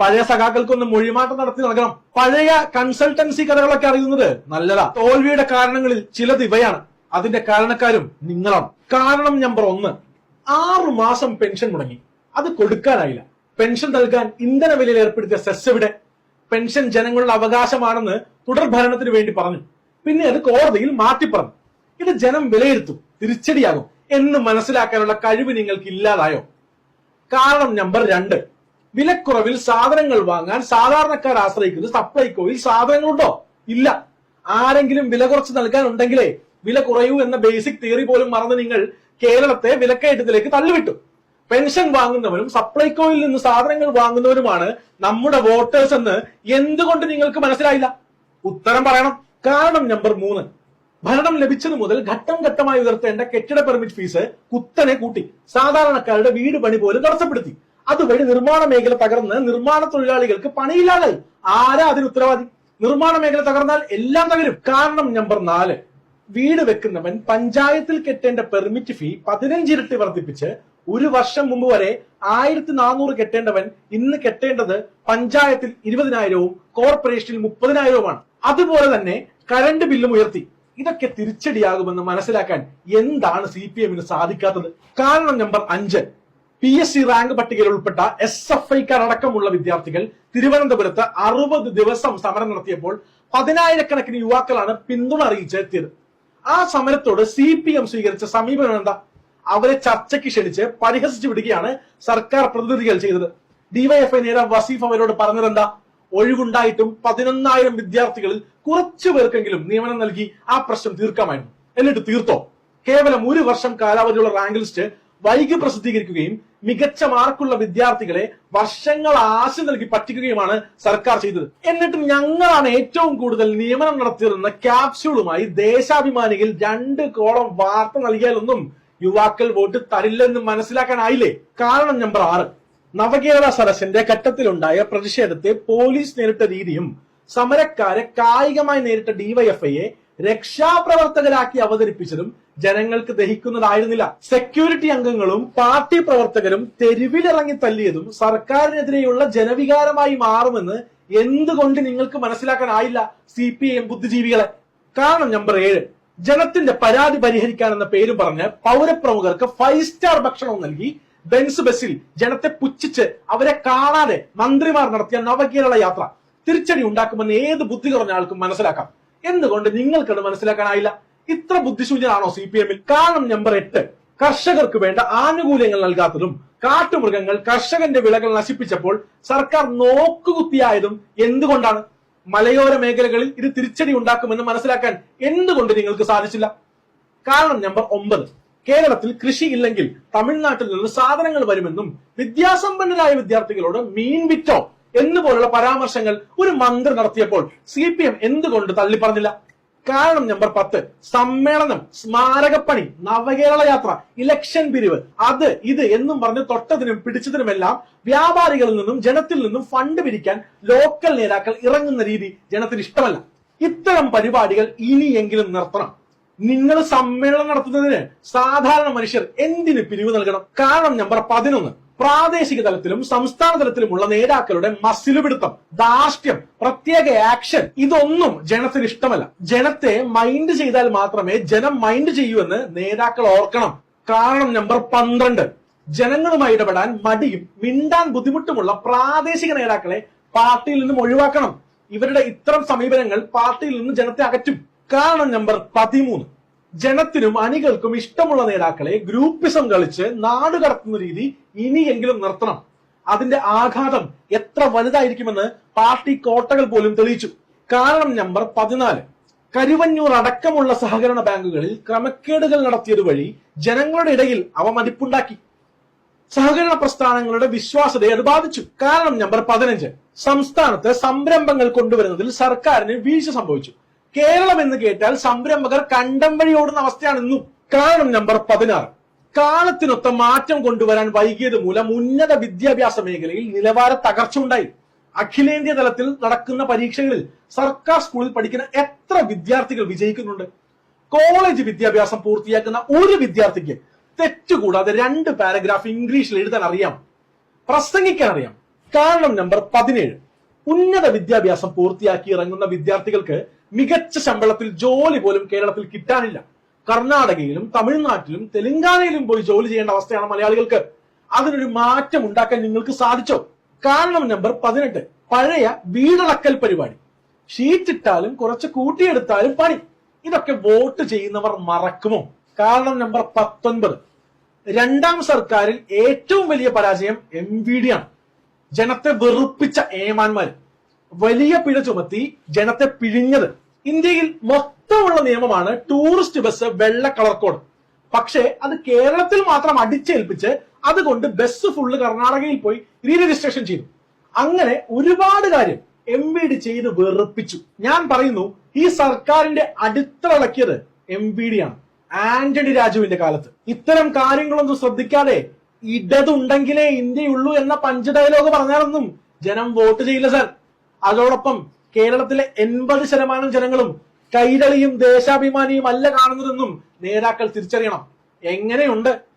പഴയ സഖാക്കൾക്കൊന്ന് മൊഴിമാറ്റം നടത്തി നൽകണം. പഴയ കൺസൾട്ടൻസി കഥകളൊക്കെ അറിയുന്നത് നല്ലതാ. തോൽവിയുടെ കാരണങ്ങളിൽ ചിലത് ഇവയാണ്. അതിന്റെ കാരണക്കാരും നിങ്ങളാണ്. കാരണം നമ്പർ ഒന്ന് ആറു മാസം പെൻഷൻ മുടങ്ങി. അത് കൊടുക്കാനായില്ല. പെൻഷൻ നൽകാൻ ഇന്ധന വിലയിൽ ഏർപ്പെടുത്തിയ സെസ് എവിടെ? പെൻഷൻ ജനങ്ങളുടെ അവകാശമാണെന്ന് തുടർഭരണത്തിന് വേണ്ടി പറഞ്ഞു. പിന്നെ അത് കോടതിയിൽ മാറ്റി പറഞ്ഞു ഇത് ജനം വിലയിരുത്തും. തിരിച്ചടിയാകും. എന്ന് മനസ്സിലാക്കാനുള്ള കഴിവ് നിങ്ങൾക്ക് ഇല്ലാതായോ കാരണം നമ്പർ രണ്ട് വിലക്കുറവിൽ സാധനങ്ങൾ വാങ്ങാൻ സാധാരണക്കാർ ആശ്രയിക്കുന്നത് സപ്ലൈകോയിൽ സാധനങ്ങളുണ്ടോ? ഇല്ല. ആരെങ്കിലും വില കുറച്ച് നൽകാൻ ഉണ്ടെങ്കിലേ വില കുറയൂ എന്ന ബേസിക് തിയറി പോലും മറന്ന് നിങ്ങൾ കേരളത്തെ വിലക്കയറ്റത്തിലേക്ക് തള്ളിവിട്ടു. പെൻഷൻ വാങ്ങുന്നവരും സപ്ലൈകോയിൽ നിന്ന് സാധനങ്ങൾ വാങ്ങുന്നവരുമാണ് നമ്മുടെ വോട്ടേഴ്സ് എന്ന് എന്തുകൊണ്ട് നിങ്ങൾക്ക് മനസ്സിലായില്ല? ഉത്തരം പറയണം. കാരണം നമ്പർ മൂന്ന്. ഭരണം ലഭിച്ചത് മുതൽ ഘട്ടം ഘട്ടമായി ഉയർത്തേണ്ട കെട്ടിട പെർമിറ്റ് ഫീസ് കുത്തനെ കൂട്ടി. സാധാരണക്കാരുടെ വീട് പണി പോലും തടസ്സപ്പെടുത്തി. അതുവഴി നിർമ്മാണ മേഖല തകർന്ന് നിർമ്മാണ തൊഴിലാളികൾക്ക് പണിയില്ലാതായി. ആരാ അതിന് ഉത്തരവാദി? നിർമ്മാണ മേഖല തകർന്നാൽ എല്ലാം തകരും. കാരണം നമ്പർ നാല് വീട് വെക്കുന്നവൻ പഞ്ചായത്തിൽ കെട്ടേണ്ട പെർമിറ്റ് ഫീ പതിനഞ്ച് ഇരട്ടി വർദ്ധിപ്പിച്ച് ഒരു വർഷം മുമ്പ് വരെ ആയിരത്തി നാനൂറ് കെട്ടേണ്ടവൻ ഇന്ന് കെട്ടേണ്ടത് പഞ്ചായത്തിൽ ഇരുപതിനായിരവും കോർപ്പറേഷനിൽ മുപ്പതിനായിരവുമാണ്. അതുപോലെ തന്നെ കരണ്ട് ബില്ലും ഉയർത്തി. ഇതൊക്കെ തിരിച്ചടിയാകുമെന്ന് മനസ്സിലാക്കാൻ എന്താണ് സി പി എമ്മിന് സാധിക്കാത്തത്? കാരണം നമ്പർ അഞ്ച് പി എസ് സി റാങ്ക് പട്ടികയിൽ ഉൾപ്പെട്ട എസ് എഫ് ഐക്കാർ അടക്കമുള്ള വിദ്യാർത്ഥികൾ തിരുവനന്തപുരത്ത് അറുപത് ദിവസം സമരം നടത്തിയപ്പോൾ പതിനായിരക്കണക്കിന് യുവാക്കളാണ് പിന്തുണ അറിയിച്ച് എത്തിയത് ആ സമരത്തോട് സി പി എം സ്വീകരിച്ച സമീപനം എന്താ? അവരെ ചർച്ചയ്ക്ക് ക്ഷണിച്ച് പരിഹസിച്ചു വിടുകയാണ് സർക്കാർ പ്രതിനിധികൾ ചെയ്തത്. ഡിവൈഎഫ്ഐ നേതാവ് വസീഫ് അവരോട് പറഞ്ഞതെന്താ ഒഴിവുണ്ടായിട്ടും പതിനൊന്നായിരം വിദ്യാർത്ഥികളിൽ കുറച്ചു പേർക്കെങ്കിലും നിയമനം നൽകി ആ പ്രശ്നം തീർക്കാമായിരുന്നു. എന്നിട്ട് തീർത്തോ? കേവലം ഒരു വർഷം കാലാവധിയുള്ള റാങ്ക് ലിസ്റ്റ് വൈകി പ്രസിദ്ധീകരിക്കുകയും മികച്ച മാർക്കുള്ള വിദ്യാർത്ഥികളെ വർഷങ്ങൾ ആശ നൽകി പറ്റിക്കുകയുമാണ് സർക്കാർ ചെയ്തത്. എന്നിട്ടും ഞങ്ങളാണ് ഏറ്റവും കൂടുതൽ നിയമനം നടത്തിയിരുന്ന ക്യാപ്സ്യൂളുമായി ദേശാഭിമാനികൾ രണ്ട് കോളം വാർത്ത നൽകിയാലൊന്നും യുവാക്കൾ വോട്ട് തരില്ലെന്ന് മനസ്സിലാക്കാനായില്ലേ? കാരണം നമ്പർ ആറ്. നവകേരള സദസ്സിന്റെ ഘട്ടത്തിലുണ്ടായ പ്രതിഷേധത്തെ പോലീസ് നേരിട്ട രീതിയും സമരക്കാരെ കായികമായി നേരിട്ട ഡിവൈഎഫ്ഐയെ രക്ഷാപ്രവർത്തകരാക്കി അവതരിപ്പിച്ചതും ജനങ്ങൾക്ക് ദഹിക്കുന്നതായിരുന്നില്ല. സെക്യൂരിറ്റി അംഗങ്ങളും പാർട്ടി പ്രവർത്തകരും തെരുവിലിറങ്ങി തല്ലിയതും സർക്കാരിനെതിരെയുള്ള ജനവികാരമായി മാറുമെന്ന് എന്തുകൊണ്ട് നിങ്ങൾക്ക് മനസ്സിലാക്കാനായില്ല സി പി എം ബുദ്ധിജീവികളെ? കാരണം നമ്പർ ഏഴ് ജനത്തിന്റെ പരാതി പരിഹരിക്കാൻ എന്ന പേര് പറഞ്ഞ് പൗരപ്രമുഖർക്ക് ഫൈവ് സ്റ്റാർ ഭക്ഷണവും നൽകി ബെൻസ് ബസ്സിൽ ജനത്തെ പുച്ഛിച്ച് അവരെ കാണാതെ മന്ത്രിമാർ നടത്തിയ നവകേരള യാത്ര. തിരിച്ചടി ഉണ്ടാക്കുമെന്ന് ഏത് ബുദ്ധി കുറഞ്ഞ ആൾക്കും മനസ്സിലാക്കാം. എന്തുകൊണ്ട് നിങ്ങൾക്കത് മനസ്സിലാക്കാനായില്ല? ഇത്ര ബുദ്ധിശൂന്യനാണോ സി പി എമ്മിൽ കാരണം നമ്പർ എട്ട് കർഷകർക്ക് വേണ്ട ആനുകൂല്യങ്ങൾ നൽകാത്തതും കാട്ടുമൃഗങ്ങൾ കർഷകന്റെ വിളകൾ നശിപ്പിച്ചപ്പോൾ സർക്കാർ നോക്കുകുത്തിയായതും എന്തുകൊണ്ടാണ്? മലയോര മേഖലകളിൽ ഇത് തിരിച്ചടി ഉണ്ടാക്കുമെന്ന് മനസ്സിലാക്കാൻ എന്തുകൊണ്ട് നിങ്ങൾക്ക് സാധിച്ചില്ല? കാരണം നമ്പർ ഒമ്പത് കേരളത്തിൽ കൃഷി ഇല്ലെങ്കിൽ തമിഴ്നാട്ടിൽ നിന്ന് സാധനങ്ങൾ വരുമെന്നും വിദ്യാസമ്പന്നരായ വിദ്യാർത്ഥികളോട് മീൻ വിറ്റോ എന്നുപോലുള്ള പരാമർശങ്ങൾ ഒരു മന്ത്രി നടത്തിയപ്പോൾ സി പി എം എന്തുകൊണ്ട് തള്ളി പറഞ്ഞില്ല കാരണം നമ്പർ പത്ത് സമ്മേളനം സ്മാരകപ്പണി നവകേരള യാത്ര ഇലക്ഷൻ പിരിവ്. അത് ഇത് എന്നും പറഞ്ഞ് തൊട്ടതിനും പിടിച്ചതിനുമെല്ലാം വ്യാപാരികളിൽ നിന്നും ജനത്തിൽ നിന്നും ഫണ്ട് പിരിക്കാൻ ലോക്കൽ നേതാക്കൾ ഇറങ്ങുന്ന രീതി ജനത്തിന് ഇഷ്ടമല്ല. ഇത്തരം പരിപാടികൾ ഇനിയെങ്കിലും നിർത്തണം. നിങ്ങൾ സമ്മേളനം നടത്തുന്നതിന് സാധാരണ മനുഷ്യർ എന്തിന് പിരിവ് നൽകണം? കാരണം നമ്പർ പതിനൊന്ന്. പ്രാദേശിക തലത്തിലും സംസ്ഥാന തലത്തിലുമുള്ള നേതാക്കളുടെ മസിലുപിടുത്തം ധാർഷ്ട്യം പ്രത്യേക ആക്ഷൻ ഇതൊന്നും ജനത്തിന് ഇഷ്ടമല്ല. ജനത്തെ മൈൻഡ് ചെയ്താൽ മാത്രമേ ജനം മൈൻഡ് ചെയ്യൂ എന്ന് നേതാക്കൾ ഓർക്കണം. കാരണം നമ്പർ പന്ത്രണ്ട്. ജനങ്ങളുമായി ഇടപെടാൻ മടിയും മിണ്ടാൻ ബുദ്ധിമുട്ടുമുള്ള പ്രാദേശിക നേതാക്കളെ പാർട്ടിയിൽ നിന്നും ഒഴിവാക്കണം. ഇവരുടെ ഇത്തരം സമീപനങ്ങൾ പാർട്ടിയിൽ നിന്ന് ജനത്തെ അകറ്റും. കാരണം നമ്പർ പതിമൂന്ന്. ജനത്തിനും അണികൾക്കും ഇഷ്ടമുള്ള നേതാക്കളെ ഗ്രൂപ്പിസം കളിച്ച് നാട് കടത്തുന്ന രീതി ഇനിയെങ്കിലും നിർത്തണം. അതിന്റെ ആഘാതം എത്ര വലുതായിരിക്കുമെന്ന് പാർട്ടി കോട്ടകൾ പോലും തെളിയിച്ചു. കാരണം നമ്പർ പതിനാല്. കരുവന്നൂർ അടക്കമുള്ള സഹകരണ ബാങ്കുകളിൽ ക്രമക്കേടുകൾ നടത്തിയത് വഴി ജനങ്ങളുടെ ഇടയിൽ അവ മതിപ്പുണ്ടാക്കി. സഹകരണ പ്രസ്ഥാനങ്ങളുടെ വിശ്വാസതയെ അത് ബാധിച്ചു. കാരണം നമ്പർ പതിനഞ്ച്. സംസ്ഥാനത്ത് സംരംഭങ്ങൾ കൊണ്ടുവരുന്നതിൽ സർക്കാരിന് വീഴ്ച സംഭവിച്ചു. കേരളം എന്ന് കേട്ടാൽ സംരംഭകർ കണ്ടം വഴി ഓടുന്ന അവസ്ഥയാണ് ഇന്നും. കാരണം നമ്പർ പതിനാറ്. കാലത്തിനൊത്ത മാറ്റം കൊണ്ടുവരാൻ വൈകിയത് മൂലം ഉന്നത വിദ്യാഭ്യാസ മേഖലയിൽ നിലവാര തകർച്ച ഉണ്ടായി അഖിലേന്ത്യാ തലത്തിൽ നടക്കുന്ന പരീക്ഷകളിൽ സർക്കാർ സ്കൂളിൽ പഠിക്കുന്ന എത്ര വിദ്യാർത്ഥികൾ വിജയിക്കുന്നുണ്ട്? കോളേജ് വിദ്യാഭ്യാസം പൂർത്തിയാക്കുന്ന ഒരു വിദ്യാർത്ഥിക്ക് തെറ്റുകൂടാതെ രണ്ട് പാരഗ്രാഫ് ഇംഗ്ലീഷിൽ എഴുതാൻ അറിയാം. പ്രസംഗിക്കാൻ അറിയാം. കാരണം നമ്പർ പതിനേഴ്. ഉന്നത വിദ്യാഭ്യാസം പൂർത്തിയാക്കി ഇറങ്ങുന്ന വിദ്യാർത്ഥികൾക്ക് മികച്ച ശമ്പളത്തിൽ ജോലി പോലും കേരളത്തിൽ കിട്ടാനില്ല. കർണാടകയിലും തമിഴ്നാട്ടിലും തെലങ്കാനയിലും പോയി ജോലി ചെയ്യേണ്ട അവസ്ഥയാണ് മലയാളികൾക്ക്. അതിനൊരു മാറ്റം ഉണ്ടാക്കാൻ നിങ്ങൾക്ക് സാധിച്ചോ? കാരണം നമ്പർ പതിനെട്ട് പഴയ വീടളക്കൽ പരിപാടി. ഷീറ്റ് ഇട്ടാലും കുറച്ച് കൂട്ടിയെടുത്താലും പണി. ഇതൊക്കെ വോട്ട് ചെയ്യുന്നവർ മറക്കുമോ? കാരണം നമ്പർ പത്തൊൻപത് രണ്ടാം സർക്കാരിൽ ഏറ്റവും വലിയ പരാജയം എം വി ഡി ആണ്. ജനത്തെ വെറുപ്പിച്ച ഏമാന്മാർ വലിയ പിഴ ചുമത്തി ജനത്തെ പിഴിഞ്ഞത്. ഇന്ത്യയിൽ മൊത്തമുള്ള നിയമമാണ് ടൂറിസ്റ്റ് ബസ് വെള്ള കളർ കോഡ് പക്ഷേ അത് കേരളത്തിൽ മാത്രം അടിച്ചേൽപ്പിച്ച് അതുകൊണ്ട് ബസ് ഫുള്ള് കർണാടകയിൽ പോയി റീ രജിസ്ട്രേഷൻ ചെയ്തു. അങ്ങനെ ഒരുപാട് കാര്യം എം വി ഡി ചെയ്ത് വെറുപ്പിച്ചു. ഞാൻ പറയുന്നു ഈ സർക്കാരിന്റെ അടിത്തറളക്കിയത് എം വി ഡി ആണ്. ആന്റണി രാജുവിന്റെ കാലത്ത്. ഇത്തരം കാര്യങ്ങളൊന്നും ശ്രദ്ധിക്കാതെ ഇടതുണ്ടെങ്കിലേ ഇന്ത്യയുള്ളൂ എന്ന പഞ്ച ഡയലോഗ് പറഞ്ഞാലൊന്നും ജനം വോട്ട് ചെയ്യില്ല സാർ അതോടൊപ്പം കേരളത്തിലെ എൺപത് ശതമാനം ജനങ്ങളും കൈരളിയും ദേശാഭിമാനിയും അല്ല കാണുന്നതെന്നും നേതാക്കൾ തിരിച്ചറിയണം. എങ്ങനെയുണ്ട്